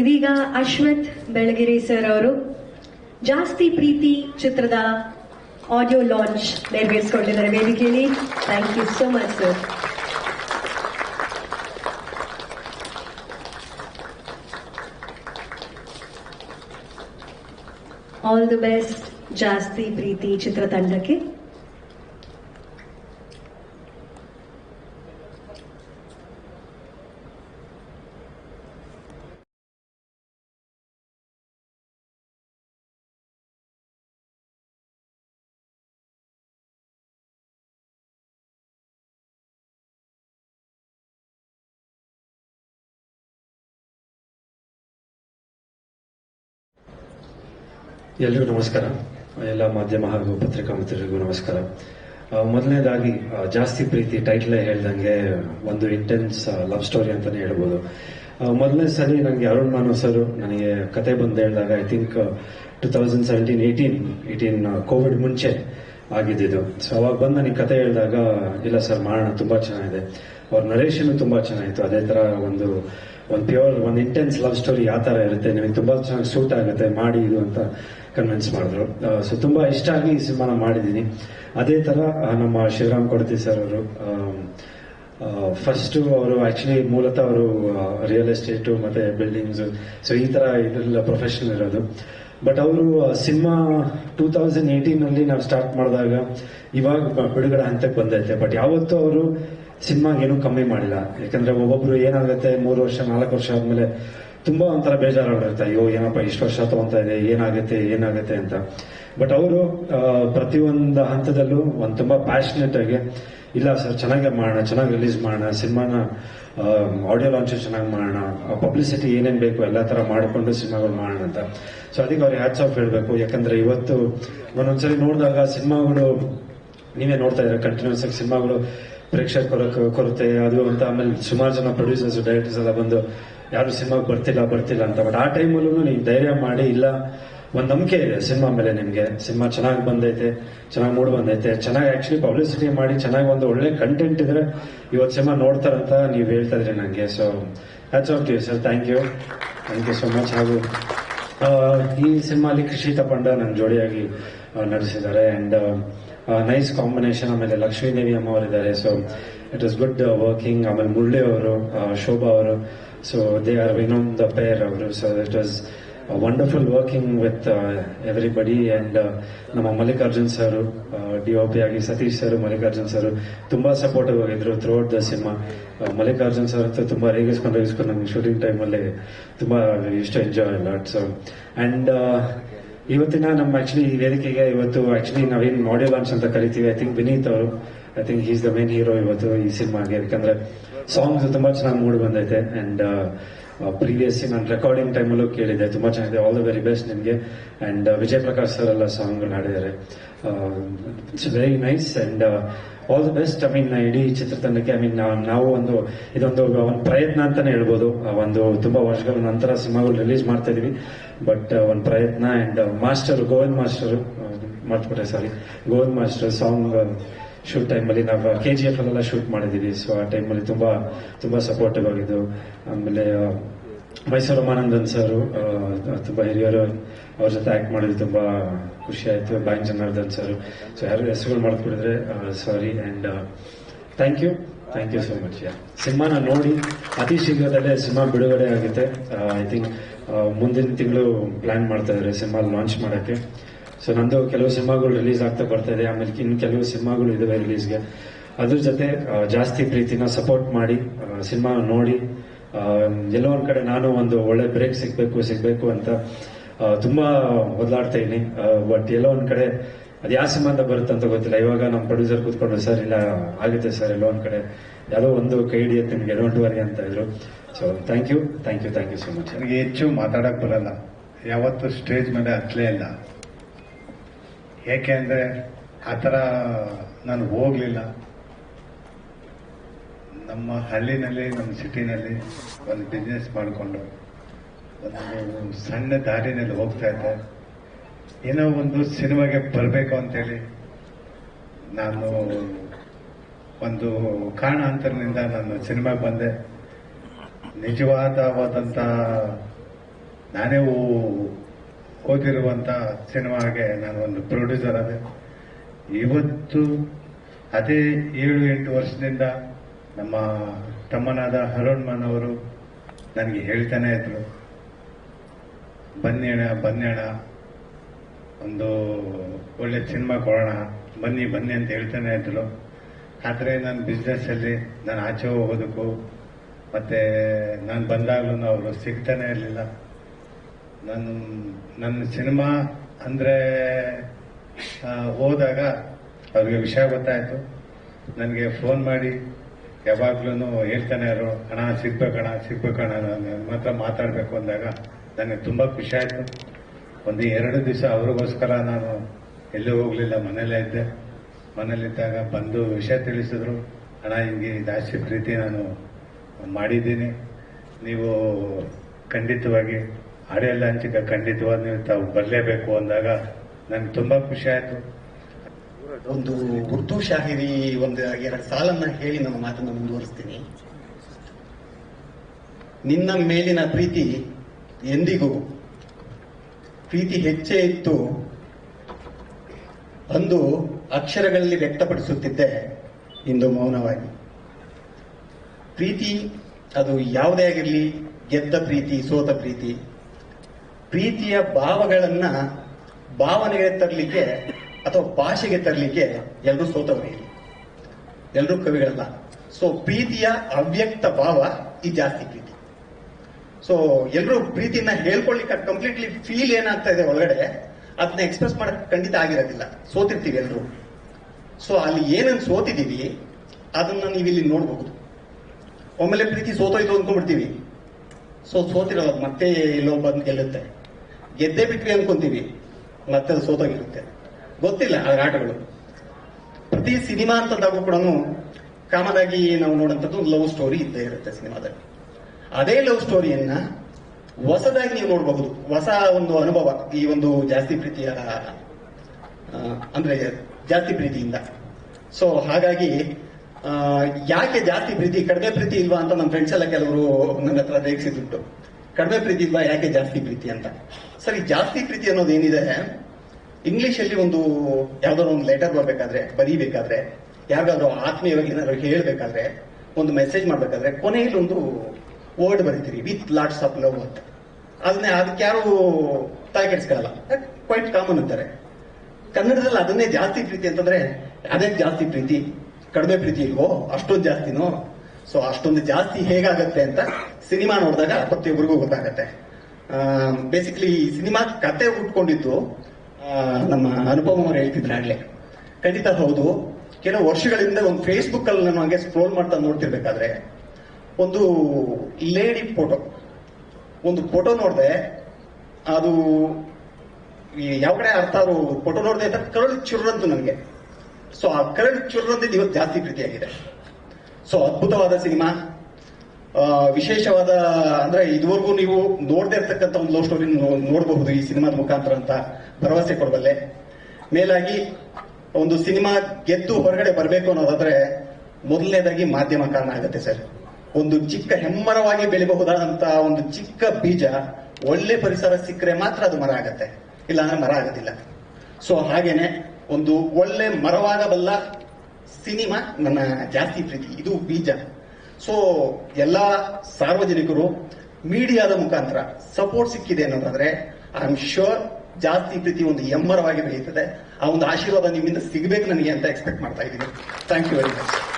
ಇದೀಗ ಅಶ್ವಥ್ ಬೆಳಗಿರಿ ಸರ್ ಅವರು. ಜಾಸ್ತಿ ಪ್ರೀತಿ ಚಿತ್ರದ ಆಡಿಯೋ ಲಾಂಚ್ ನೆರವೇರಿಸಿಕೊಂಡಿದ್ದಾರೆ. ವೇದಿಕೆಯಲ್ಲಿ thank you so much sir all the best ಜಾಸ್ತಿ ಪ್ರೀತಿ ಚಿತ್ರತಂಡಕ್ಕೆ ಎಲ್ರಿಗೂ ನಮಸ್ಕಾರ. ಎಲ್ಲ ಮಾಧ್ಯಮ ಹಾಗೂ ಪತ್ರಿಕಾ ಮಿತ್ರರಿಗೂ ನಮಸ್ಕಾರ ಮೊದಲನೇದಾಗಿ ಜಾಸ್ತಿ ಪ್ರೀತಿ ಟೈಟ್ಲೇ ಹೇಳ್ದಂಗೆ ಒಂದು ಇಂಟೆನ್ಸ್ ಲವ್ ಸ್ಟೋರಿ ಅಂತಾನೆ ಹೇಳ್ಬೋದು. ಮೊದಲನೇ ಸರಿ ನನಗೆ ಅರುಣ್ ಮಾನವ್ ಸರ್ ನನಗೆ ಕತೆ ಬಂದು ಹೇಳಿದಾಗ I think two thousand seventeen eighteen eighteen COVID ಮುಂಚೆ ಆಗಿದ್ದಿದ್ದು. ಸೊ ಅವಾಗ ಬಂದು ನನಗೆ ಕತೆ ಹೇಳಿದಾಗ, ಇಲ್ಲ ಸರ್, ಮಾಡೋಣ, ತುಂಬಾ ಚೆನ್ನಾಗಿದೆ. ಅವ್ರ ನರೇಶನ್ ತುಂಬಾ ಚೆನ್ನಾಗಿತ್ತು. ಅದೇ ತರ ಒಂದು ಒಂದು ಪ್ಯೂರ್ ಒಂದು ಇಂಟೆನ್ಸ್ ಲವ್ ಸ್ಟೋರಿ ಯಾವ ತರ ಇರುತ್ತೆ. ನಿಮಗೆ ತುಂಬಾ ಚೆನ್ನಾಗಿ ಸೂಟ್ ಆಗುತ್ತೆ, ಮಾಡಿ ಇದು ಅಂತ ಕನ್ವಿನ್ಸ್ ಮಾಡಿದ್ರು. ಸೊ ತುಂಬಾ ಇಷ್ಟ ಆಗಿ ಈ ಸಿನಿಮಾನ ಮಾಡಿದ್ದೀನಿ. ಅದೇ ತರ ನಮ್ಮ ಶಿವರಾಮ್ ಕೊಡತಿ ಸರ್ ಅವರು ಫಸ್ಟ್ ಅವರು ಆಕ್ಚುಲಿ ಮೂಲತಃ ಅವರು ರಿಯಲ್ ಎಸ್ಟೇಟ್ ಮತ್ತೆ ಬಿಲ್ಡಿಂಗ್ಸ್ ಸೊ ಈ ತರ ಇದರಲ್ಲ ಪ್ರೊಫೆಷನಲ್ ಇರೋದು. ಬಟ್ ಅವರು ಸಿನಿಮಾ ಟೂ ತೌಸಂಡ್ ಏಯ್ಟೀನ್ ಅಲ್ಲಿ ನಾವು ಸ್ಟಾರ್ಟ್ ಮಾಡಿದಾಗ ಇವಾಗ ಬಿಡುಗಡೆ ಹಂತಕ್ಕೆ ಬಂದೈತೆ. ಬಟ್ ಯಾವತ್ತೂ ಅವರು ಸಿನಿಮಾಗೆ ಏನೂ ಕಮ್ಮಿ ಮಾಡಿಲ್ಲ. ಯಾಕಂದ್ರೆ ಒಬ್ಬೊಬ್ರು ಏನಾಗುತ್ತೆ, ಮೂರು ವರ್ಷ, ನಾಲ್ಕು ವರ್ಷ ಆದ್ಮೇಲೆ ತುಂಬಾ ಒಂಥರ ಬೇಜಾರಾಗಿರುತ್ತೆ ಅಯ್ಯೋ, ಏನಪ್ಪ ಇಷ್ಟು ವರ್ಷ ತಗೊತಾ ಇದೆ, ಏನಾಗುತ್ತೆ ಏನಾಗುತ್ತೆ ಅಂತ. ಬಟ್ ಅವರು ಪ್ರತಿಯೊಂದು ಹಂತದಲ್ಲೂ ಒಂದು ತುಂಬಾ ಪ್ಯಾಷನೇಟ್ ಆಗಿ, ಇಲ್ಲ ಸರ್, ಚೆನ್ನಾಗಿ ಮಾಡೋಣ, ಚೆನ್ನಾಗಿ ರಿಲೀಸ್ ಮಾಡೋಣ, ಸಿನಿಮಾನ ಆಡಿಯೋ ಲಾಂಚ್ ಚೆನ್ನಾಗಿ ಮಾಡೋಣ ಪಬ್ಲಿಸಿಟಿ ಏನೇನು ಬೇಕು ಎಲ್ಲ ತರ ಮಾಡಿಕೊಂಡು ಸಿನಿಮಾಗಳು ಮಾಡೋಣ ಅಂತ. ಸೊ ಅದಕ್ಕೆ ಅವ್ರಿಗೆ ಹ್ಯಾಟ್ಸ್ ಆಫ್ ಹೇಳಬೇಕು. ಯಾಕಂದ್ರೆ ಇವತ್ತು ಒಂದೊಂದ್ಸರಿ ನೋಡಿದಾಗ ಸಿನಿಮಾಗಳು, ನೀವೇ ನೋಡ್ತಾ ಇದ್ರೆ ಕಂಟಿನ್ಯೂಸ್ ಆಗಿ ಸಿನಿಮಾಗಳು ಪ್ರೇಕ್ಷಕರ ಕೊರತೆ, ಅದು ಅಂತ, ಆಮೇಲೆ ಸುಮಾರು ಜನ ಪ್ರೊಡ್ಯೂಸರ್ಸ್ ಡೈರೆಕ್ಟರ್ಸ್ ಎಲ್ಲ ಬಂದು ಯಾರು ಸಿನಿಮಾ ಬರ್ತಿಲ್ಲ ಬರ್ತಿಲ್ಲ ಅಂತ. ಬಟ್ ಆ ಟೈಮಲ್ಲೂ ನೀವು ಧೈರ್ಯ ಮಾಡಿ, ಇಲ್ಲ, ಒಂದು ನಂಬಿಕೆ ಇದೆ ಸಿನಿಮಾ ಮೇಲೆ ನಿಮಗೆ. ಸಿನಿಮಾ ಚೆನ್ನಾಗಿ ಬಂದೈತೆ, ಚೆನ್ನಾಗಿ ಮೂಡ್ ಬಂದೈತೆ, ಚೆನ್ನಾಗಿ ಆ್ಯಕ್ಚುಲಿ ಪಬ್ಲಿಸಿಟಿ ಮಾಡಿ, ಚೆನ್ನಾಗಿ ಒಂದು ಒಳ್ಳೆ ಕಂಟೆಂಟ್ ಇದ್ರೆ ಇವತ್ತು ಸಿನಿಮಾ ನೋಡ್ತಾರಂತ ನೀವು ಹೇಳ್ತಾ ಇದ್ರಿ ನನಗೆ so hats off you sir thank you thank you so much ಹಾಗೂ ಈ ಸಿನಿಮಾಲಿ ಕೃಷಿ ಪಂಡ ನನ್ನ ಜೋಡಿಯಾಗಿ ನಡೆಸಿದ್ದಾರೆ ಅಂಡ್ ನೈಸ್ ಕಾಂಬಿನೇಷನ್ ಆಮೇಲೆ ಲಕ್ಷ್ಮೀ ದೇವಿ ಅಮ್ಮ ಅವರಿದ್ದಾರೆ so it is good working ಆಮೇಲೆ ಮುರಳಿ ಅವರು ಶೋಭಾ ಅವರು ಸೊ ದೇ ಆರ್ ವಿನೋಮ್ ದ ಪೇರ್ ಅವರು so it was wonderful working with everybody and ನಮ್ಮ Mallikarjun sir D O P ಆಗಿ ಸತೀಶ್ ಸರ್, ಮಲ್ಲಿಕಾರ್ಜುನ್ ಸರ್ ತುಂಬ ಸಪೋರ್ಟಿವ್ ಆಗಿದ್ರು throughout the cinema Mallikarjun sir ಅಂತೂ ತುಂಬ ರೇಗಿಸ್ಕೊಂಡು ರೇಗಿಸ್ಕೊಂಡು ನಮ್ಗೆ ಶೂಟಿಂಗ್ ಟೈಮಲ್ಲಿ ತುಂಬ ಇಷ್ಟ ಎಂಜಾಯ್ ಲಾಟ್ ಸೊ ಆ್ಯಂಡ್ ಇವತ್ತಿನ ನಮ್ಮ ಆ್ಯಕ್ಚುಲಿ ಈ ವೇದಿಕೆಗೆ ಇವತ್ತು ಆಕ್ಚುಲಿ ನಾವೇನ್ ಆಡಿಯೋ ಲಾಂಚ್ ಅಂತ ಕರಿತೀವಿ ಐ ಥಿಂಕ್ ವಿನೀತ್ ಅವರು I think is the main hero ಇವತ್ತು ಈ ಸಿನಿಮಾಗೆ. ಯಾಕಂದ್ರೆ ಸಾಂಗ್ಸ್ ತುಂಬಾ ಚೆನ್ನಾಗಿ ಮೂಡ್ ಬಂದೈತೆ. ಅಂಡ್ ಪ್ರೀವಿಯಸ್ ನಾನು ರೆಕಾರ್ಡಿಂಗ್ ಟೈಮಲ್ಲೂ ಕೇಳಿದೆ ತುಂಬಾ ಚೆನ್ನಾಗಿದೆ. ಆಲ್ ದ ವೆರಿ ಬೆಸ್ಟ್ ನಿಮಗೆ. ಅಂಡ್ ವಿಜಯ್ ಪ್ರಕಾಶ್ ಸರ್ ಎಲ್ಲ ಸಾಂಗ್ಗಳು ಹಾಡಿದ್ದಾರೆ it's very nice and all the best I mean ಇಡೀ ಚಿತ್ರತಂಡಕ್ಕೆ ಐ ಮೀನ್ ನಾವು ಒಂದು, ಇದೊಂದು ಒಂದು ಪ್ರಯತ್ನ ಅಂತಾನೆ ಹೇಳ್ಬೋದು. ಒಂದು ತುಂಬಾ ವರ್ಷಗಳ ನಂತರ ಸಿನಿಮಾಗಳು ರಿಲೀಸ್ ಮಾಡ್ತಾ ಇದೀವಿ. ಬಟ್ ಒಂದು ಪ್ರಯತ್ನ ಅಂಡ್ ಮಾಸ್ಟರ್ ಗೋವಿಂದ್ ಮಾಸ್ಟರ್ ಮಾಡ್ಬಿಟ್ಟೆ sorry Govind master song shoot ಟೈಮಲ್ಲಿ ನಾವು ಕೆ ಜಿ ಎಫ್ ಅಲ್ಲೆಲ್ಲ ಶೂಟ್ ಮಾಡಿದ್ದೀವಿ ಸೊ ಆ ಟೈಮಲ್ಲಿ ತುಂಬಾ ತುಂಬಾ ಸಪೋರ್ಟಿವ್ ಆಗಿದ್ದು. ಆಮೇಲೆ ಮೈಸೂರು ರಮಾನಂದನ್ ಸರ್ ತುಂಬ ಹಿರಿಯರು ಅವ್ರ ಜೊತೆ ಆಕ್ಟ್ ಮಾಡಿದ್ರು ತುಂಬಾ ಖುಷಿ ಆಯ್ತು. Bank Janardhan sir. ಸೊ ಯಾರು ಹೆಸರುಗಳು ಮಾಡ್ಬಿಡಿದ್ರೆ sorry and thank you thank you so much ಸಿನಿಮಾನ ನೋಡಿ, ಅತಿ ಶೀಘ್ರದಲ್ಲೇ ಸಿನಿಮಾ ಬಿಡುಗಡೆ ಆಗುತ್ತೆ. ಐ ಥಿಂಕ್ ಮುಂದಿನ ತಿಂಗಳು ಪ್ಲಾನ್ ಮಾಡ್ತಾ ಇದ್ದಾರೆ. ಸಿನಿಮಾ ಲಾಂಚ್ ಮಾಡಕ್ಕೆ. ಸೊ ನಂದು ಕೆಲವು ಸಿನಿಮಾಗಳು ರಿಲೀಸ್ ಆಗ್ತಾ ಬರ್ತಾ ಆಮೇಲೆ ಇನ್ನು ಕೆಲವು ಸಿನಿಮಾಗಳು ಇದಾವೆ ರಿಲೀಸ್ಗೆ ಅದ್ರ ಜೊತೆ ಜಾಸ್ತಿ ಪ್ರೀತಿನ ಸಪೋರ್ಟ್ ಮಾಡಿ ಸಿನಿಮಾ ನೋಡಿ ಎಲ್ಲೋ ಒಂದ್ ಕಡೆ ನಾನು ಒಂದು ಒಳ್ಳೆ ಬ್ರೇಕ್ ಸಿಗ್ಬೇಕು ಸಿಗ್ಬೇಕು ಅಂತ ತುಂಬಾ ಇದ್ದೀನಿ. ಇದೀನಿ ಬಟ್ ಎಲ್ಲೋ ಒಂದ್ ಕಡೆ ಅದು ಯಾವ ಸಂಬಂಧ ಬರುತ್ತೆ ಅಂತ ಗೊತ್ತಿಲ್ಲ. ಇವಾಗ ನಮ್ಮ ಪ್ರೊಡ್ಯೂಸರ್ ಕೂತ್ಕೊಂಡು, ಸರ್, ಇಲ್ಲ, ಆಗುತ್ತೆ ಸರ್, ಎಲ್ಲೋ ಒಂದ್ ಕಡೆ. ಯಾವುದೋ ಒಂದು ಕೈ ಹಿಡಿಯುತ್ತೆ ನಿಮ್ಗೆ ಡೋಂಟ್ ವರಿ ಅಂತ ಇದ್ರು. So thank you thank you thank you so much ನನಗೆ ಹೆಚ್ಚು ಮಾತಾಡಕ್ ಬರಲ್ಲ. ಯಾವತ್ತು ಸ್ಟೇಜ್ ಮೇಲೆ ಹತ್ತಲೇ ಇಲ್ಲ. ಏಕೆಂದ್ರೆ ಆ ಥರ ನಾನು ಹೋಗಲಿಲ್ಲ. ನಮ್ಮ ಹಳ್ಳಿನಲ್ಲಿ, ನಮ್ಮ ಸಿಟಿನಲ್ಲಿ ಒಂದು ಬಿಸ್ನೆಸ್ ಮಾಡಿಕೊಂಡು ಒಂದು ಸಣ್ಣ ದಾರಿನಲ್ಲಿ ಹೋಗ್ತಾ ಇದ್ದೆ. ಏನೋ ಒಂದು ಸಿನಿಮಾಗೆ ಬರಬೇಕು ಅಂತೇಳಿ ನಾನು ಒಂದು ಕಾರಣಾಂತರದಿಂದ ನಾನು ಸಿನಿಮಾಗೆ ಬಂದೆ. ನಿಜವಾದವಾದಂಥ ನಾನೇ ಓದಿರುವಂತ ಸಿನಿಮಾಗೆ ನಾನು ಒಂದು ಪ್ರೊಡ್ಯೂಸರ್ ಅದೇ. ಇವತ್ತು ಅದೇ ಏಳು ಎಂಟು ವರ್ಷದಿಂದ ನಮ್ಮ ತಮ್ಮನಾದ ಹರೋಣ್ಮನ್ ಮನ್ ಅವರು ನನಗೆ ಹೇಳ್ತಾನೆ ಇದ್ರು, ಬನ್ನಿ ಅಣ್ಣ, ಬನ್ನಿ ಒಂದು ಒಳ್ಳೆ ಸಿನಿಮಾ ಕೊಡೋಣ, ಬನ್ನಿ ಬನ್ನಿ ಅಂತ ಹೇಳ್ತಾನೆ ಇದ್ರು. ಆದರೆ ನನ್ನ ಬಿಸ್ನೆಸ್ ಅಲ್ಲಿ ನಾನು ಆಚೆ ಹೋಗೋದಕ್ಕೂ ಮತ್ತೆ ನಾನು ಬಂದಾಗ್ಲೂ ಅವರು ಸಿಗ್ತಾನೆ ಇರಲಿಲ್ಲ. ನನ್ನ ನನ್ನ ಸಿನಿಮಾ ಅಂದ್ರೆ ಹೋದಾಗ ಅವ್ರಿಗೆ ವಿಷಯ ಗೊತ್ತಾಯಿತು. ನನಗೆ ಫೋನ್ ಮಾಡಿ ಯಾವಾಗ್ಲೂ ಹೇಳ್ತಾನೆ ಅವರು ಹಣ ಸಿಗ್ಬೇಕಣ ಸಿಗ್ಬೇಕಣ ಮಾತ್ರ ಮಾತಾಡಬೇಕು ಅಂದಾಗ ನನಗೆ ತುಂಬಾ ಖುಷಿ ಆಯಿತು. ಒಂದು ಎರಡು ದಿವಸ ಅವ್ರಿಗೋಸ್ಕರ ನಾನು ಎಲ್ಲೂ ಹೋಗಲಿಲ್ಲ ಮನೇಲೇ ಇದ್ದೆ. ಮನೇಲಿದ್ದಾಗ ಬಂದು ವಿಷಯ ತಿಳಿಸಿದ್ರು. ಹಣ ಹಿಂಗೆ ಜಾಸ್ತಿ ಪ್ರೀತಿ ನಾನು ಮಾಡಿದ್ದೀನಿ. ನೀವು ಖಂಡಿತವಾಗಿ ಆಡಿಯೋ ಲಾಂಚಿಗೆ ಖಂಡಿತವಾಗಿ ನೀವು ತಾವು ಬರಲೇಬೇಕು ಅಂದಾಗ ನನಗೆ ತುಂಬಾ ಖುಷಿ ಆಯಿತು. ಒಂದು ಉರ್ದು ಶಾಹಿರಿ, ಒಂದು ಎರಡು ಸಾಲನ್ನ ಹೇಳಿ ನಮ್ಮ ಮಾತನ್ನು ಮುಂದುವರಿಸ್ತೀನಿ. ನಿನ್ನ ಮೇಲಿನ ಪ್ರೀತಿ ಎಂದಿಗೂ, ಪ್ರೀತಿ ಹೆಚ್ಚೇ ಇತ್ತು ಅಂದು ಅಕ್ಷರಗಳಲ್ಲಿ ವ್ಯಕ್ತಪಡಿಸುತ್ತಿದ್ದೆ ಇಂದು ಮೌನವಾಗಿ. ಪ್ರೀತಿ ಅದು ಯಾವುದೇ ಆಗಿರಲಿ, ಗೆದ್ದ ಪ್ರೀತಿ, ಸೋತ ಪ್ರೀತಿ ಪ್ರೀತಿಯ ಭಾವಗಳನ್ನ ಭಾವನೆಗೆ ತರಲಿಕ್ಕೆ ಅಥವಾ ಭಾಷೆಗೆ ತರಲಿಕ್ಕೆ ಎಲ್ಲರೂ ಸೋತವರೇ ಎಲ್ಲರೂ ಕವಿಗಳಲ್ಲ. ಸೊ ಪ್ರೀತಿಯ ಅವ್ಯಕ್ತ ಭಾವ ಈ ಜಾಸ್ತಿ ಪ್ರೀತಿ. ಸೊ ಎಲ್ಲರೂ ಪ್ರೀತಿನ ಹೇಳ್ಕೊಳ್ಲಿಕ್ಕೆ ಕಂಪ್ಲೀಟ್ಲಿ ಫೀಲ್ ಏನಾಗ್ತಾ ಇದೆ ಒಳಗಡೆ ಅದನ್ನ ಎಕ್ಸ್ಪ್ರೆಸ್ ಮಾಡಕ್ ಖಂಡಿತ ಆಗಿರೋದಿಲ್ಲ. ಸೋತಿರ್ತೀವಿ ಎಲ್ಲರೂ ಸೊ ಅಲ್ಲಿ ಏನನ್ನು ಸೋತಿದೀವಿ, ಅದನ್ನ ನೀವು ಇಲ್ಲಿ ನೋಡಬಹುದು ಒಮ್ಮೆಲೆ ಪ್ರೀತಿ ಸೋತೋಯ್ತು ಅಂದ್ಕೊಂಡ್ಬಿಡ್ತೀವಿ. ಸೊ ಸೋತಿರೋದು ಮತ್ತೆ ಎಲ್ಲೋ ಬಂದು ಗೆಲ್ಲುತ್ತೆ. ಗೆದ್ದೇ ಬಿಟ್ವಿ ಅನ್ಕೊಂತೀವಿ. ಮತ್ತೆ ಅದು ಸೋತೋಗಿರುತ್ತೆ. ಗೊತ್ತಿಲ್ಲ ಆ ಆಟಗಳು ಪ್ರತಿ ಸಿನಿಮಾ ಅಂತಂದಾಗ ಕೂಡ ಕಾಮನ್ ಆಗಿ ನಾವು ನೋಡುವಂಥದ್ದು ಲವ್ ಸ್ಟೋರಿ ಇದ್ದೇ ಇರುತ್ತೆ ಸಿನಿಮಾದಲ್ಲಿ. ಅದೇ ಲವ್ ಸ್ಟೋರಿಯನ್ನ ಹೊಸದಾಗಿ ನೀವು ನೋಡಬಹುದು ಹೊಸ ಒಂದು ಅನುಭವ, ಈ ಒಂದು ಜಾಸ್ತಿ ಪ್ರೀತಿಯ ಅಂದ್ರೆ ಜಾಸ್ತಿ ಪ್ರೀತಿಯಿಂದ. ಸೊ ಹಾಗಾಗಿ ಯಾಕೆ ಜಾಸ್ತಿ ಪ್ರೀತಿ, ಕಡಿಮೆ ಪ್ರೀತಿ ಇಲ್ವಾ ಅಂತ ನಮ್ಮ ಫ್ರೆಂಡ್ಸ್ ಎಲ್ಲ ಕೆಲವರು ನನ್ನ ಹತ್ರ ರೇಗಿಸಿದುಂಟು ಕಡಿಮೆ ಪ್ರೀತಿ ಇಲ್ವಾ, ಯಾಕೆ ಜಾಸ್ತಿ ಪ್ರೀತಿ ಅಂತ. ಸರಿ, ಜಾಸ್ತಿ ಪ್ರೀತಿ ಅನ್ನೋದು ಏನಿದೆ? ಇಂಗ್ಲಿಷ್ ಅಲ್ಲಿ ಒಂದು ಯಾವ್ದಾದ್ರು ಒಂದು ಲೆಟರ್ ಬರ್ಬೇಕಾದ್ರೆ, ಬರೀಬೇಕಾದ್ರೆ ಯಾರಿಗಾದ್ರೂ ಆತ್ಮೀಯವಾಗಿ ಏನಾದ್ರು ಹೇಳ್ಬೇಕಾದ್ರೆ, ಒಂದು ಮೆಸೇಜ್ ಮಾಡ್ಬೇಕಾದ್ರೆ ಕೊನೆಯಲ್ಲಿ ಒಂದು ವರ್ಡ್ ಬರೀತೀರಿ ವಿತ್ ಲಾಟ್ಸ್ ಆಫ್ ಲವ್ ಅಂತ. ಅದನ್ನೇ, ಅದಕ್ಕೆ ಯಾರು ಕೆಡಿಸ್ಕೊಳ್ಳಲ್ಲ ಕ್ವೈಟ್ ಕಾಮನ್ ಅಂತಾರೆ. ಕನ್ನಡದಲ್ಲಿ ಅದನ್ನೇ ಜಾಸ್ತಿ ಪ್ರೀತಿ ಅಂತಂದ್ರೆ, ಅದೇ ಜಾಸ್ತಿ ಪ್ರೀತಿ, ಕಡಿಮೆ ಪ್ರೀತಿ ಇಲ್ವೋ, ಅಷ್ಟೊಂದು ಜಾಸ್ತಿನೋ? ಸೊ ಅಷ್ಟೊಂದು ಜಾಸ್ತಿ ಹೇಗಾಗತ್ತೆ ಅಂತ ಸಿನಿಮಾ ನೋಡಿದಾಗ ಪ್ರತಿಯೊಬ್ಬರಿಗೂ ಗೊತ್ತಾಗತ್ತೆ. ಬೇಸಿಕ್ಲಿ ಸಿನಿಮಾ ಕತೆ ಉಟ್ಕೊಂಡಿದ್ದು ನಮ್ಮ ಅನುಪಮ ಅವರು ಹೇಳ್ತಿದ್ರು ಆಗ್ಲೇ. ಖಂಡಿತ ಹೌದು. ಕೆಲವು ವರ್ಷಗಳಿಂದ ಒಂದು ಫೇಸ್ಬುಕ್ ಅಲ್ಲಿ ನಾನು ಹಂಗೆ ಸ್ಕ್ರೋಲ್ ಮಾಡ್ತಾ ನೋಡ್ತಿರ್ಬೇಕಾದ್ರೆ, ಒಂದು ಲೇಡಿ ಫೋಟೋ ಒಂದು ಫೋಟೋ ನೋಡಿದೆ, ಅದು ಯಾವ ಕಡೆ ಅರ್ಥ ಅವರು ಫೋಟೋ ನೋಡಿದೆ ಅಂತ ಕರಳು ಚುರ್ರಂತು ನನಗೆ. ಸೊ ಆ ಕರಳು ಚುರ್ರಂದಿದ್ದು ಇವತ್ತು ಜಾಸ್ತಿ ಪ್ರೀತಿಯಾಗಿದೆ. ಸೊ ಅದ್ಭುತವಾದ ಸಿನಿಮಾ ವಿಶೇಷವಾದ, ಅಂದ್ರೆ ಇದುವರೆಗೂ ನೀವು ನೋಡದೇ ಇರ್ತಕ್ಕಂಥ ಒಂದು ಲವ್ ಸ್ಟೋರಿ ನೋಡಬಹುದು ಈ ಸಿನಿಮಾದ ಮುಖಾಂತರ ಅಂತ ಭರವಸೆ ಕೊಡಬಲ್ಲೆ. ಮೇಲಾಗಿ ಒಂದು ಸಿನಿಮಾ ಗೆದ್ದು ಹೊರಗಡೆ ಬರಬೇಕು ಅನ್ನೋದಾದ್ರೆ ಮೊದಲನೇದಾಗಿ ಮಾಧ್ಯಮ ಕಾರಣ ಆಗುತ್ತೆ ಸರ್. ಒಂದು ಚಿಕ್ಕ ಹೆಮ್ಮರವಾಗಿ ಬೆಳಿಬಹುದಾದಂತ ಒಂದು ಚಿಕ್ಕ ಬೀಜ ಒಳ್ಳೆ ಪರಿಸರ ಸಿಕ್ಕರೆ ಮಾತ್ರ ಅದು ಮರ ಆಗತ್ತೆ. ಇಲ್ಲಾಂದ್ರೆ ಮರ ಆಗೋದಿಲ್ಲ. ಸೊ ಹಾಗೇನೆ ಒಂದು ಒಳ್ಳೆ ಮರವಾಗಬಲ್ಲ ಸಿನಿಮಾ ನನ್ನ ಜಾಸ್ತಿ ಪ್ರೀತಿ. ಇದು ಬೀಜ. ಸೊ ಎಲ್ಲ ಸಾರ್ವಜನಿಕರು ಮೀಡಿಯಾದ ಮುಖಾಂತರ ಸಪೋರ್ಟ್ ಸಿಕ್ಕಿದೆ ಅನ್ನೋದಾದ್ರೆ ಐ ಆಮ್ ಶೋರ್ ಜಾಸ್ತಿ ಪ್ರೀತಿ ಒಂದು ಎಮ್ಮರವಾಗಿ ಬೆಳೆಯುತ್ತದೆ. ಆ ಒಂದು ಆಶೀರ್ವಾದ ನಿಮ್ಮಿಂದ ಸಿಗಬೇಕು ನನಗೆ ಅಂತ ಎಕ್ಸ್ಪೆಕ್ಟ್ ಮಾಡ್ತಾ ಇದ್ದೀನಿ. Thank you very much